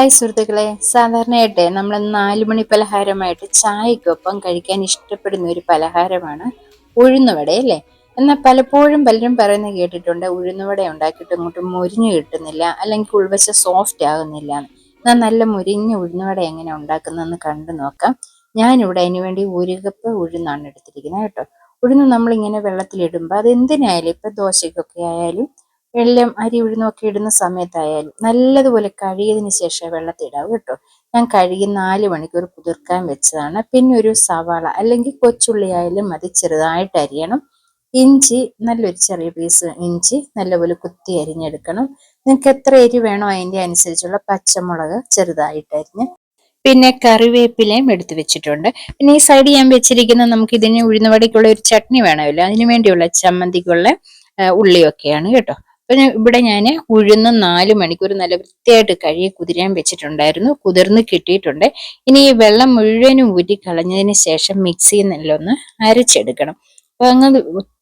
Hi സുഹൃത്തുക്കളെ. സാധാരണയായിട്ട് നമ്മൾ നാല് മണി പലഹാരമായിട്ട് ചായക്കൊപ്പം കഴിക്കാൻ ഇഷ്ടപ്പെടുന്ന ഒരു പലഹാരമാണ് ഉഴുന്നുവട അല്ലേ? എന്നാൽ പലപ്പോഴും പലരും പറയുന്നത് കേട്ടിട്ടുണ്ട് ഉഴുന്നുവട ഉണ്ടാക്കിയിട്ട് ഇങ്ങോട്ട് മുരിഞ്ഞു കിട്ടുന്നില്ല അല്ലെങ്കിൽ ഉൾവശ സോഫ്റ്റ് ആകുന്നില്ല. എന്നാൽ നല്ല മുരിഞ്ഞ ഉഴുന്നുവട എങ്ങനെ ഉണ്ടാക്കുന്നതെന്ന് കണ്ടു നോക്കാം. ഞാനിവിടെ അതിന് വേണ്ടി ഒരു കപ്പ് ഉഴുന്നാണ് എടുത്തിരിക്കുന്നത് കേട്ടോ. ഉഴുന്ന് നമ്മളിങ്ങനെ വെള്ളത്തിലിടുമ്പോൾ അത് എന്തിനായാലും ഇപ്പം ദോശയ്ക്കൊക്കെ ആയാലും വെള്ളം അരി ഉഴുന്നൊക്കെ ഇടുന്ന സമയത്തായാലും നല്ലതുപോലെ കഴുകിയതിന് ശേഷം വെള്ളത്തിടാവും കേട്ടോ. ഞാൻ കഴുകി നാല് മണിക്കൂർ കുതിർക്കാൻ വെച്ചതാണ്. പിന്നെ ഒരു സവാള അല്ലെങ്കിൽ കൊച്ചുള്ളി ആയാലും മതി ചെറുതായിട്ട് അരിയണം. ഇഞ്ചി നല്ലൊരു ചെറിയ പീസ് ഇഞ്ചി നല്ലപോലെ കുത്തി അരിഞ്ഞെടുക്കണം. നിങ്ങൾക്ക് എത്ര എരി വേണോ അതിന്റെ അനുസരിച്ചുള്ള പച്ചമുളക് ചെറുതായിട്ട് അരിഞ്ഞ് പിന്നെ കറിവേപ്പിലയും എടുത്തു വെച്ചിട്ടുണ്ട്. പിന്നെ ഈ സൈഡ് ഞാൻ വെച്ചിരിക്കുന്ന നമുക്ക് ഇതിന് ഉഴുന്നുവടയ്ക്കുള്ള ഒരു ചട്നി വേണമല്ലോ. അതിനു വേണ്ടിയുള്ള ചമ്മന്തിക്കുള്ള ഉള്ളിയൊക്കെയാണ് കേട്ടോ. അപ്പൊ ഇവിടെ ഞാൻ ഉഴുന്ന് നാല് മണിക്കൂർ നല്ല വൃത്തിയായിട്ട് കഴുകി കുതിരാൻ വെച്ചിട്ടുണ്ടായിരുന്നു. കുതിർന്ന് കിട്ടിയിട്ടുണ്ട്. ഇനി ഈ വെള്ളം മുഴുവനും ഊറ്റി കളഞ്ഞതിന് ശേഷം മിക്സിയിൽ നിന്നൊന്ന് അരച്ചെടുക്കണം. അപ്പൊ അങ്ങ്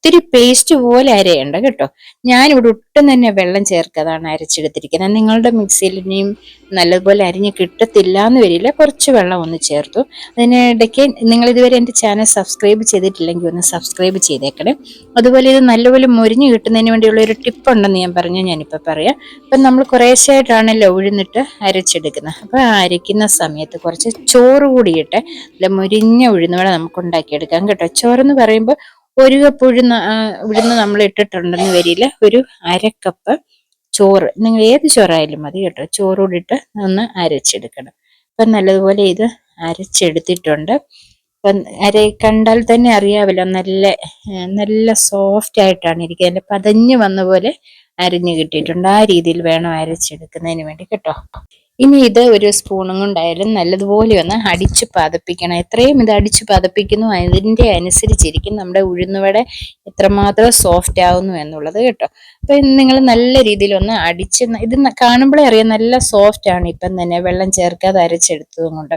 ഒത്തിരി പേസ്റ്റ് പോലെ അരയേണ്ട കേട്ടോ. ഞാനിവിടെ ഒട്ടും തന്നെ വെള്ളം ചേർക്കാതാണ് അരച്ചെടുത്തിരിക്കുന്നത്. നിങ്ങളുടെ മിക്സിയിൽ ഇനിയും നല്ലതുപോലെ അരിഞ്ഞ് കിട്ടത്തില്ല എന്ന് വരില്ല. കുറച്ച് വെള്ളം ഒന്ന് ചേർത്തു. അതിനിടയ്ക്ക് നിങ്ങൾ ഇതുവരെ എന്റെ ചാനൽ സബ്സ്ക്രൈബ് ചെയ്തിട്ടില്ലെങ്കിൽ ഒന്ന് സബ്സ്ക്രൈബ് ചെയ്തേക്കണേ. അതുപോലെ ഇത് നല്ലപോലെ മുരിഞ്ഞ് കിട്ടുന്നതിന് വേണ്ടിയുള്ള ഒരു ടിപ്പ് ഉണ്ടെന്ന് ഞാൻ പറഞ്ഞു ഞാനിപ്പോൾ പറയാം. അപ്പം നമ്മൾ കുറേശ്ശായിട്ടാണല്ലോ ഉഴുന്നിട്ട് അരച്ചെടുക്കുന്നത്. അപ്പോൾ അരയ്ക്കുന്ന സമയത്ത് കുറച്ച് ചോറ് കൂടിയിട്ട് അല്ല മുരിഞ്ഞ ഉഴുന്നുവട നമുക്ക് ഉണ്ടാക്കിയെടുക്കാം കേട്ടോ. ചോറെന്ന് പറയുമ്പോൾ ഒരു കപ്പ് ഉഴുന്ന് ഉഴുന്ന് നമ്മൾ ഇട്ടിട്ടുണ്ടെന്ന് വരില്ല ഒരു അരക്കപ്പ് ചോറ്. നിങ്ങൾ ഏത് ചോറായാലും മതി കേട്ടോ. ചോറ് ഇട്ട് ഒന്ന് അരച്ചെടുക്കണം. അപ്പം നല്ലതുപോലെ ഇത് അരച്ചെടുത്തിട്ടുണ്ട്. അപ്പം അര കണ്ടാൽ തന്നെ അറിയാമല്ലോ നല്ല നല്ല സോഫ്റ്റ് ആയിട്ടാണ് ഇരിക്കുന്നത്. പതഞ്ഞു വന്ന പോലെ അരിഞ്ഞു കിട്ടിയിട്ടുണ്ട്. ആ രീതിയിൽ വേണം അരച്ചെടുക്കുന്നതിന് വേണ്ടി കേട്ടോ. ഇനി ഇത് ഒരു സ്പൂണും കൊണ്ടായാലും നല്ലതുപോലെ ഒന്ന് അടിച്ച് പതപ്പിക്കണം. എത്രയും ഇത് അടിച്ച് പതപ്പിക്കുന്നു അതിന്റെ അനുസരിച്ചിരിക്കും നമ്മുടെ ഉഴുന്നുവട എത്രമാത്രം സോഫ്റ്റ് ആവുന്നു എന്നുള്ളത് കേട്ടോ. അപ്പൊ നിങ്ങൾ നല്ല രീതിയിൽ ഒന്ന് അടിച്ച് ഇത് കാണുമ്പോഴേ അറിയാം നല്ല സോഫ്റ്റ് ആണ് ഇപ്പം തന്നെ വെള്ളം ചേർക്കാതെ അരച്ചെടുത്തതും കൊണ്ട്.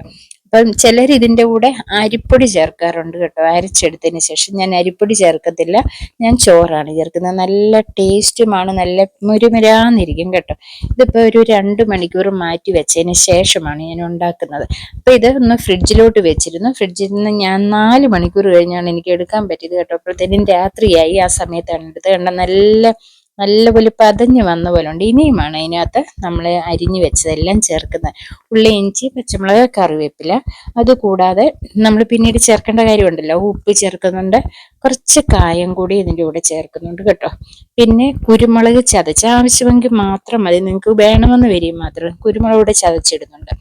അപ്പം ചിലർ ഇതിന്റെ കൂടെ അരിപ്പൊടി ചേർക്കാറുണ്ട് കേട്ടോ. അരച്ചെടുത്തതിന് ശേഷം ഞാൻ അരിപ്പൊടി ചേർക്കത്തില്ല. ഞാൻ ചോറാണ് ചേർക്കുന്നത്. നല്ല ടേസ്റ്റുമാണ്. നല്ല മുരുമുരാന്നിരിക്കും കേട്ടോ. ഇതിപ്പോൾ ഒരു രണ്ട് മണിക്കൂർ മാറ്റി വെച്ചതിന് ശേഷമാണ് ഞാൻ ഉണ്ടാക്കുന്നത്. അപ്പോൾ ഇത് ഒന്ന് ഫ്രിഡ്ജിലോട്ട് വെച്ചിരുന്നു. ഫ്രിഡ്ജിൽ നിന്ന് ഞാൻ നാല് മണിക്കൂർ കഴിഞ്ഞാണ് എനിക്ക് എടുക്കാൻ പറ്റിയത് കേട്ടോ. അപ്പോഴത്തേനും രാത്രിയായി. ആ സമയത്താണ് എടുത്തത്. കണ്ട? നല്ല നല്ലപോലെ പതഞ്ഞ് വന്ന പോലെ ഉണ്ട് ഇനിയുമാണ് അതിനകത്ത് നമ്മൾ അരിഞ്ഞു വെച്ചതെല്ലാം ചേർക്കുന്നത്. ഉള്ളി ഇഞ്ചി പച്ചമുളക് കറിവേപ്പില. അതുകൂടാതെ നമ്മൾ പിന്നീട് ചേർക്കേണ്ട കാര്യമുണ്ടല്ലോ. ഉപ്പ് ചേർക്കുന്നുണ്ട്. കുറച്ച് കായം കൂടി ഇതിന്റെ കൂടെ ചേർക്കുന്നുണ്ട് കേട്ടോ. പിന്നെ കുരുമുളക് ചതച്ച് ആവശ്യമെങ്കിൽ മാത്രം മതി. നിങ്ങൾക്ക് വേണമെന്ന് വരികയും മാത്രം. കുരുമുളക് കൂടെ ചതച്ചിടുന്നുണ്ട്.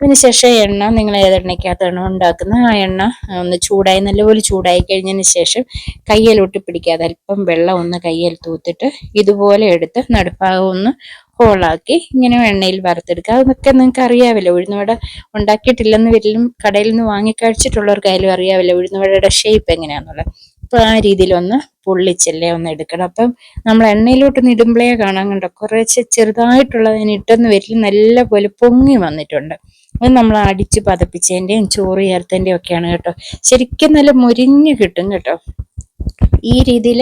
അതിനുശേഷം എണ്ണ നിങ്ങൾ ഏത് എണ്ണയ്ക്കകത്താണ് ഉണ്ടാക്കുന്നത് ആ എണ്ണ ഒന്ന് ചൂടായി നല്ലപോലെ ചൂടായി കഴിഞ്ഞതിന് ശേഷം കയ്യിലൊട്ടി പിടിക്കാതെ അല്പം വെള്ളം ഒന്ന് കയ്യിൽ തൂത്തിട്ട് ഇതുപോലെ എടുത്ത് നടുഭാഗം ഒന്ന് ഹോളാക്കി ഇങ്ങനെ എണ്ണയിൽ വറുത്തെടുക്കുക. അതൊക്കെ നിങ്ങൾക്ക് അറിയാവില്ല ഉഴുന്നുവട ഉണ്ടാക്കിയിട്ടില്ലെന്ന് വരിലും കടയിൽ നിന്ന് വാങ്ങി കഴിച്ചിട്ടുള്ളവർക്കായാലും അറിയാവില്ല ഉഴുന്നുവടയുടെ ഷേപ്പ് എങ്ങനെയാണെന്നുള്ളത്. അപ്പോൾ ആ രീതിയിലൊന്ന് പൊള്ളിച്ചല്ലേ ഒന്ന് എടുക്കണം. അപ്പം നമ്മൾ എണ്ണയിലോട്ടൊന്ന് ഇടുമ്പോഴേ കാണാൻ കണ്ടോ? കുറച്ച് ചെറുതായിട്ടുള്ളതിന് ഇട്ടെന്ന് വരില്ല. നല്ല പോലെ പൊങ്ങി വന്നിട്ടുണ്ട്. അത് നമ്മൾ അടിച്ച് പതപ്പിച്ചതിന്റെയും ചോറ് ചേർത്തതിന്റെയും ഒക്കെയാണ് കേട്ടോ. ശരിക്കും നല്ല മുരിഞ്ഞ് കിട്ടും കേട്ടോ. ഈ രീതിയിൽ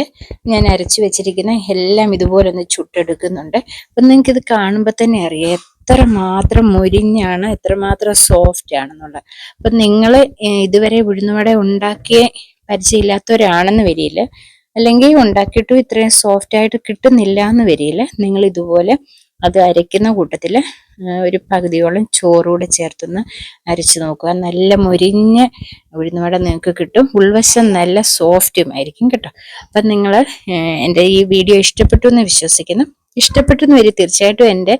ഞാൻ അരച്ചു വെച്ചിരിക്കുന്ന എല്ലാം ഇതുപോലെ ഒന്ന് ചുട്ടെടുക്കുന്നുണ്ട്. അപ്പം നിങ്ങൾക്ക് ഇത് കാണുമ്പോൾ തന്നെ അറിയാം എത്ര മാത്രം മുരിഞ്ഞാണ് എത്രമാത്രം സോഫ്റ്റ് ആണെന്നുള്ളത്. അപ്പം നിങ്ങൾ ഇതുവരെ ഉഴുന്നുവട ഉണ്ടാക്കിയ പരിചയമില്ലാത്തവരാണെന്ന് വരിയില്ല അല്ലെങ്കിൽ ഉണ്ടാക്കിയിട്ടും ഇത്രയും സോഫ്റ്റ് ആയിട്ട് കിട്ടുന്നില്ല എന്ന് വരിയില്ല നിങ്ങൾ ഇതുപോലെ അത് അരയ്ക്കുന്ന കൂട്ടത്തിൽ ഒരു പകുതിയോളം ചോറൂടെ ചേർത്തൊന്ന് അരച്ച് നോക്കുക. നല്ല മുരിഞ്ഞ ഉഴുന്നുവട നിങ്ങൾക്ക് കിട്ടും. ഉൾവശം നല്ല സോഫ്റ്റും ആയിരിക്കും കേട്ടോ. അപ്പം നിങ്ങൾ എന്റെ ഈ വീഡിയോ ഇഷ്ടപ്പെട്ടു എന്ന് വിശ്വസിക്കുന്നു. ഇഷ്ടപ്പെട്ടു എന്ന് വരി തീർച്ചയായിട്ടും എന്റെ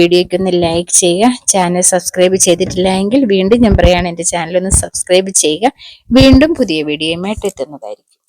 വീഡിയോയ്ക്ക് ഒന്ന് ലൈക്ക് ചെയ്യുക. ചാനൽ സബ്സ്ക്രൈബ് ചെയ്തിട്ടില്ല എങ്കിൽ വീണ്ടും ഞാൻ പറയുകയാണ് എന്റെ ചാനൽ ഒന്ന് സബ്സ്ക്രൈബ് ചെയ്യുക. വീണ്ടും പുതിയ വീഡിയോയുമായിട്ട് എത്തുന്നതായിരിക്കും.